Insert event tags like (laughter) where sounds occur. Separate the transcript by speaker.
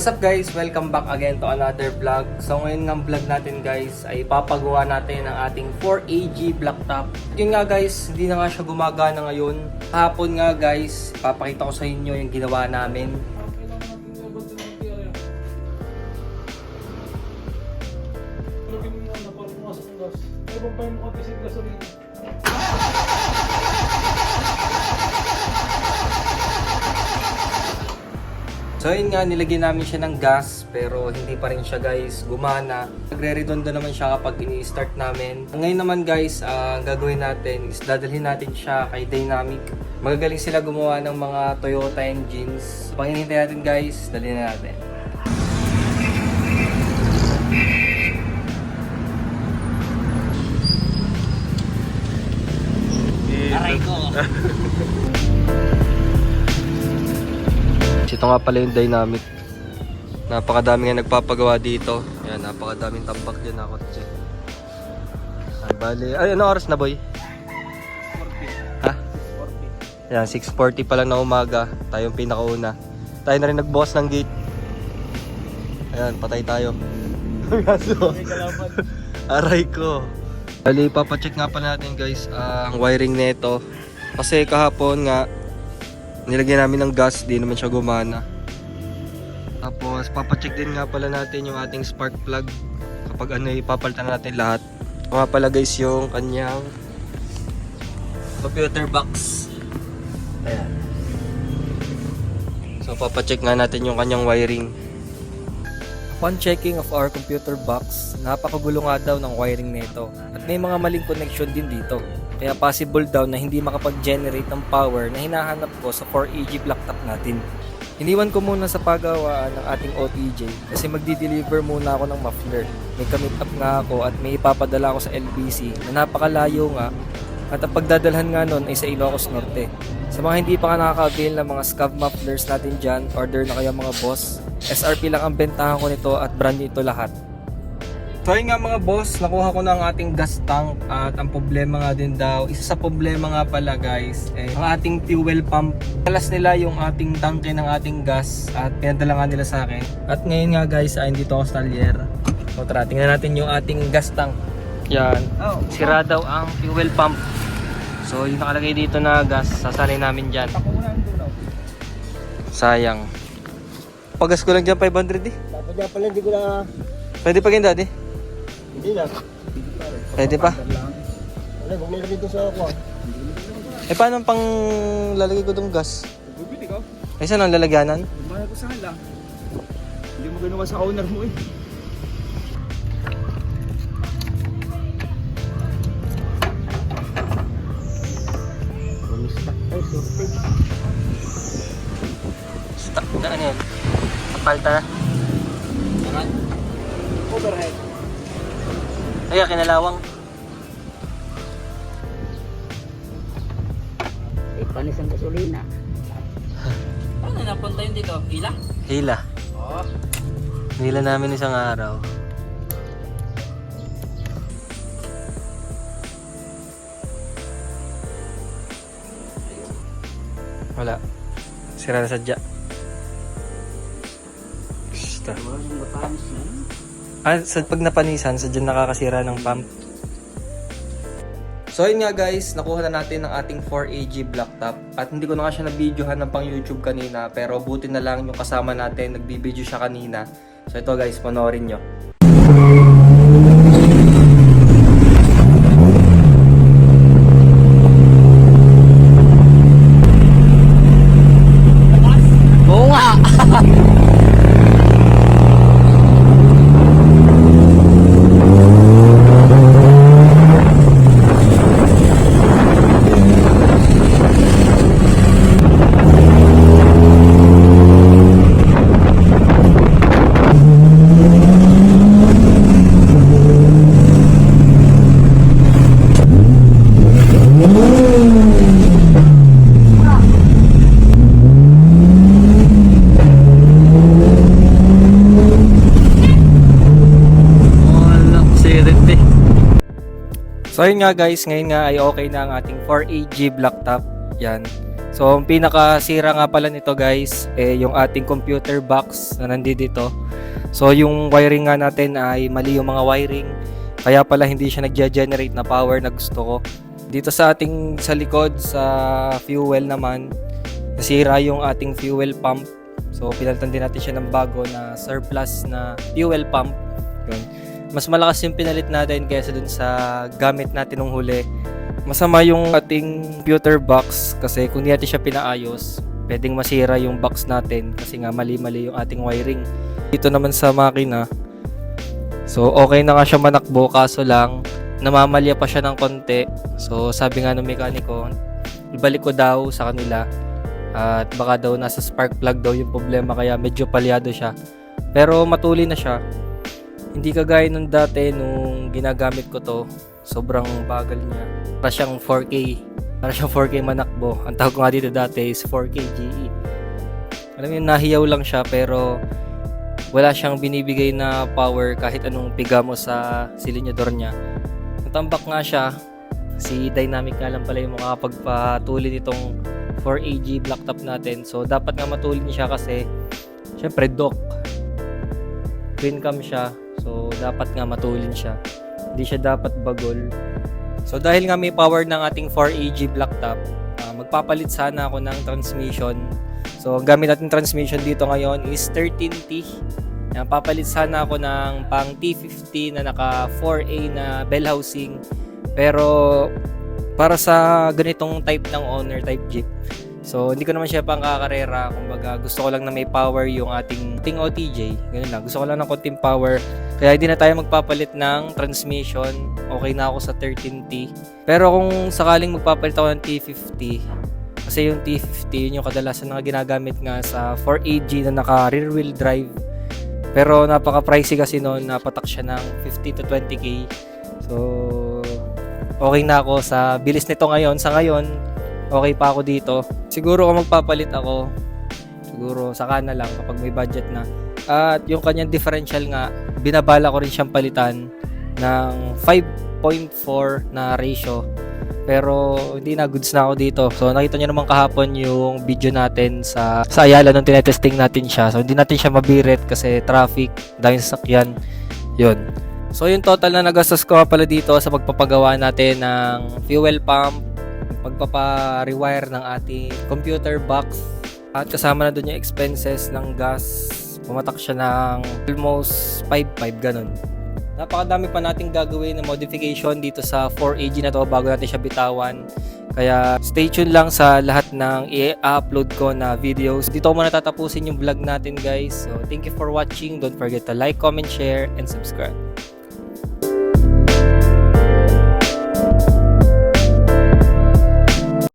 Speaker 1: What's up guys? Welcome back again to another vlog. So ngayon ng vlog natin guys ay papagawa natin ang ating 4AG blacktop. Yun nga guys, hindi na nga siya gumagana ngayon. Hapon nga guys, papakita ko sa inyo yung ginawa namin.
Speaker 2: Lagyan mo na para pumasok ang gas. Pa yung mukha kasi?
Speaker 1: So yun nga, nilagyan namin siya ng gas pero hindi pa rin siya guys gumana. Nagre-redondo naman siya kapag ini-start namin. Ngayon naman guys, ang gagawin natin is dadalhin natin siya kay Dynamic. Magagaling sila gumawa ng mga Toyota engines. Panghinihintay natin guys, dalhin na natin. Ito nga pala yung dynamic. Napakadami nga nagpapagawa dito. Yan, napakadaming tambak dyan na kotse. Ay, bali. Ay, ano oras na boy? Ha? Yan, 6.40 pa lang na umaga. Tayo yung pinakauna. Tayo na rin nagbukas ng gate. Ayan, patay tayo. (laughs) Kaso, (laughs) aray ko. Bali, papacheck nga pala natin guys ah, ang wiring nito. Kasi kahapon nga, nilagyan namin ng gas, di naman siya gumana. Tapos, papacheck din nga pala natin yung ating spark plug. Kapag ano, ipapalitan natin lahat. Ito nga pala guys yung kanyang computer box. Ayan. So, papacheck nga natin yung kanyang wiring. Upon checking of our computer box, napakagulo nga daw ng wiring nito at may mga maling connection din dito. Kaya possible daw na hindi makapag-generate ng power na hinahanap ko sa 4AG blacktop natin. Iniwan ko muna sa paggawaan ng ating OTJ kasi magdi-deliver muna ako ng muffler. May commit up nga ako at may ipapadala ako sa LBC na napakalayo nga at ang pagdadalhan nga nun ay sa Ilocos Norte. Sa mga hindi pa nga nakaka-avail ng mga scav mufflers natin dyan, order na kayo mga boss. SRP lang ang bentahan ko nito at brand new ito lahat. So yun nga mga boss, nakuha ko na ang ating gas tank at ang problema nga din daw, isa sa problema nga pala guys, eh, ang ating fuel pump. Talas nila yung ating tangke ng ating gas at pinadala nga nila sa akin. At ngayon nga guys, ay dito ako sa talyer. So tara, tingnan natin yung ating gas tank. Yan, sira daw ang fuel pump. So yung nakalagay dito na gas, sasalin namin dyan. Sayang. Pagas ko lang dyan 500 eh.
Speaker 2: Dapat nga pala hindi ko na...
Speaker 1: Pwede pa ganyan dati?
Speaker 2: Hindi na.
Speaker 1: Pwede pa?
Speaker 2: Wala, huwag nilagay dito sa ako.
Speaker 1: Eh paano pang lalagay ko tong gas?
Speaker 2: Bibili ka.
Speaker 1: Ay saan ang lalagyanan?
Speaker 2: Lumaya ko saan lang. Hindi mo ginawa sa owner mo eh.
Speaker 1: Napalta na?
Speaker 2: Overhead.
Speaker 1: Ay, kinalawang.
Speaker 3: Eh, panis ang gasolina. (laughs)
Speaker 4: Paano napunta yun dito? Hila?
Speaker 1: Hila.
Speaker 4: Oo.
Speaker 1: Hila namin isang araw. Wala. Sira na sadya. Basta. Ah, sa pag napanisan, sadya nakakasira ng pump. So yun nga guys, nakuha na natin ang ating 4AG blacktop at hindi ko na nga siya na-videohan ng pang YouTube kanina pero buti na lang yung kasama natin, nagbibideo siya kanina. So ito guys, panoorin nyo.
Speaker 4: Oo nga!
Speaker 1: Wala, sirit eh. So yun nga guys, ngayon nga ay okay na ang ating 4AG blacktop. Yan. So, ang pinakasira nga pala nito guys, eh, yung ating computer box na nandito dito. So, yung wiring nga natin ay mali yung mga wiring. Kaya pala hindi siya nagja-generate na power na gusto ko. Dito sa ating sa likod sa fuel naman, nasira yung ating fuel pump. So, pinalitan din natin siya ng bago na surplus na fuel pump. Mas malakas yung pinalit natin kaysa dun sa gamit natin nung huli. Masama yung ating computer box kasi kung di natin siya pinaayos, pwedeng masira yung box natin kasi nga mali-mali yung ating wiring. Dito naman sa makina, so okay na nga siya manakbo kaso lang namamalya pa siya ng konti. So sabi nga ng mekaniko, ibalik ko daw sa kanila at baka daw nasa spark plug daw yung problema kaya medyo palyado siya. Pero matuli na siya. Hindi kagaya nung dati nung ginagamit ko to, sobrang bagal niya. Para siyang 4K. Para siyang 4K manakbo. Ang tawag ko nga dito dati is 4K GE. Alam yun, nahiyaw lang siya pero wala siyang binibigay na power kahit anong piga mo sa silinyador niya. Natambak nga siya. Si Dynamic nga lang pala yung makakapagpatuli nitong 4AG blacktop natin. So, dapat nga matulin siya kasi syempre dock. Twin cam siya. So, dapat nga matulin siya. Hindi siya dapat bagol. So, dahil nga may power ng ating 4AG blacktop, ah, magpapalit sana ako ng transmission. So, ang gamit natin transmission dito ngayon is 13T. Yan, papalit sana ako ng pang T50 na naka 4A na bell housing. Pero para sa ganitong type ng owner type Jeep. So hindi ko naman siya pang kakarera. Kumbaga gusto ko lang na may power yung ating ting OTJ. Ganun lang. Gusto ko lang ng konting power. Kaya hindi na tayo magpapalit ng transmission. Okay na ako sa 13T. Pero kung sakaling magpapalit ako ng T50, kasi yung T50 yun yung kadalasan na ginagamit nga sa 4AG na naka rear wheel drive. Pero napaka-pricey kasi noon, napatak siya ng 50 to 20k. So, okay na ako sa bilis nito ngayon. Sa ngayon, okay pa ako dito. Siguro kung magpapalit ako, siguro saka na lang kapag may budget na. At yung kanyang differential nga, binabala ko rin siyang palitan ng 5.4 na ratio. Pero hindi na goods na ako dito. So nakita niyo naman kahapon yung video natin sa sa Ayala nung tinetesting natin siya. So hindi natin siya mabirit kasi traffic, daming sasakyan. Yun. So yung total na nagastos ko pala dito sa pagpapagawa natin ng fuel pump, pagpapa-rewire ng ating computer box at kasama na doon yung expenses ng gas. Pumatak siya ng almost 5.5 ganun. Napakadami pa nating gagawin na modification dito sa 4AG na to bago natin siya bitawan. Kaya stay tuned lang sa lahat ng i-upload ko na videos. Dito ko muna tatapusin yung vlog natin guys. So thank you for watching. Don't forget to like, comment, share, and subscribe.